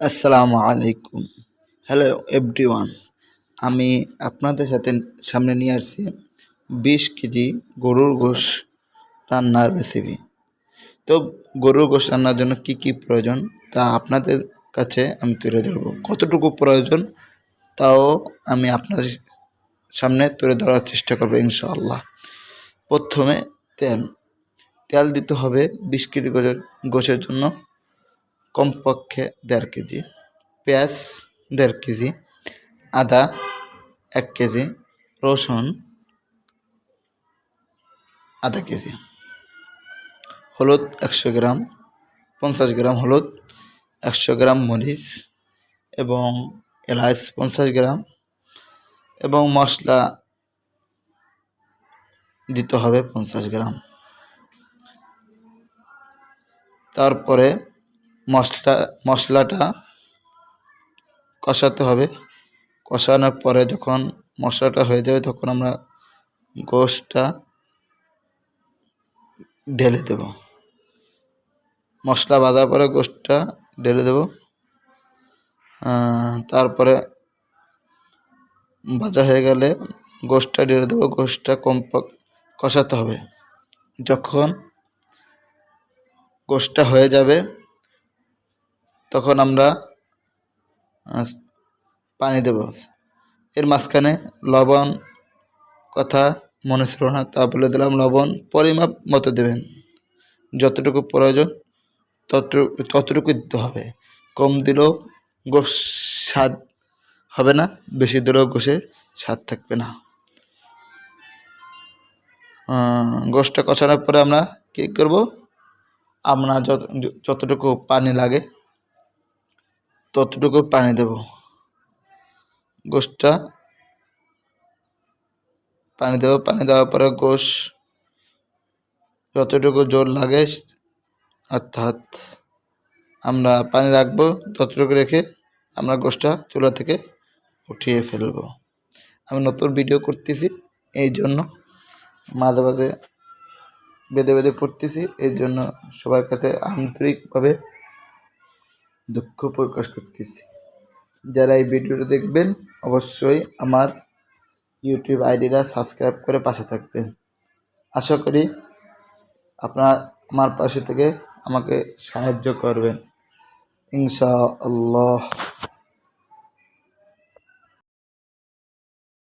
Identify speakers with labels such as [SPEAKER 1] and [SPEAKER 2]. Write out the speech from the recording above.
[SPEAKER 1] আসসালামু আলাইকুম। Hello everyone আমি আপনাদের সাথে সামনে নিয়ে আসছি বিশ কেজি গরুর গোশ রান্নার রেসিপি তো গরুর গোশ রান্নার জন্য কি কি প্রয়োজন তা আপনাদের কাছে আমি তুলে ধরবো। কতটুকু প্রয়োজন তাও আমি আপনাদের সামনে তুলে ধরার চেষ্টা করব ইনশাআল্লাহ। প্রথমে তেল। তেল দিতে হবে বিশ কেজি গোছের জন্য। কমপক্ষে দেড় কেজি, পেঁয়াজ দেড় কেজি, আদা এক কেজি, রসুন আধা কেজি। হলুদ একশো গ্রাম, পঞ্চাশ গ্রাম হলুদ, একশো গ্রাম মরিচ এবং এলাচ পঞ্চাশ গ্রাম এবং মশলা দিতে হবে পঞ্চাশ গ্রাম। তারপরে মশলা, মশলাটা কষাতে হবে। কষানোর পরে যখন মশলাটা হয়ে যাবে তখন আমরা গোশটা ঢেলে দেব। মশলা বাঁধার পরে গোশটা ঢেলে দেব। তারপরে ভাজা হয়ে গেলে গোশটা ঢেলে দেবো। গোশটা কম কষাতে হবে। যখন গোশটা হয়ে যাবে তখন আমরা পানি দেব। এর মাঝখানে লবণ কথা মনে ছিল না, তা বলে দিলাম, লবণ পরিমাপ মতো দেবেন। যতটুকু প্রয়োজন ততটুকু ততটুকু দিতে হবে। কম দিলেও গোশ স্বাদ হবে না, বেশি দিলেও গোশে স্বাদ থাকবে না। গোশটা কষানোর পরে আমরা কী করব? আমরা যত, যতটুকু পানি লাগে ততটুকু পানি দেব। গোশটা পানি দেবো। পানি দেওয়ার পরে গোশ যতটুকু জোর লাগে, অর্থাৎ আমরা পানি রাখব ততটুকু রেখে আমরা গোশটা চুলা থেকে উঠিয়ে ফেলব। আমি নতুন ভিডিও করতেছি, এই জন্য মাঝে মাঝে বেঁধে বেঁধে করতেছি, এই জন্য সবার কাছে আন্তরিকভাবে দুঃখ প্রকাশ করতেছি। যারা এই ভিডিওটা দেখবেন, অবশ্যই আমার ইউটিউব আইডিটা সাবস্ক্রাইব করে পাশে থাকবেন। আশা করি আপনার, আমার পাশে থেকে আমাকে সাহায্য করবেন। ইনশা আল্লাহ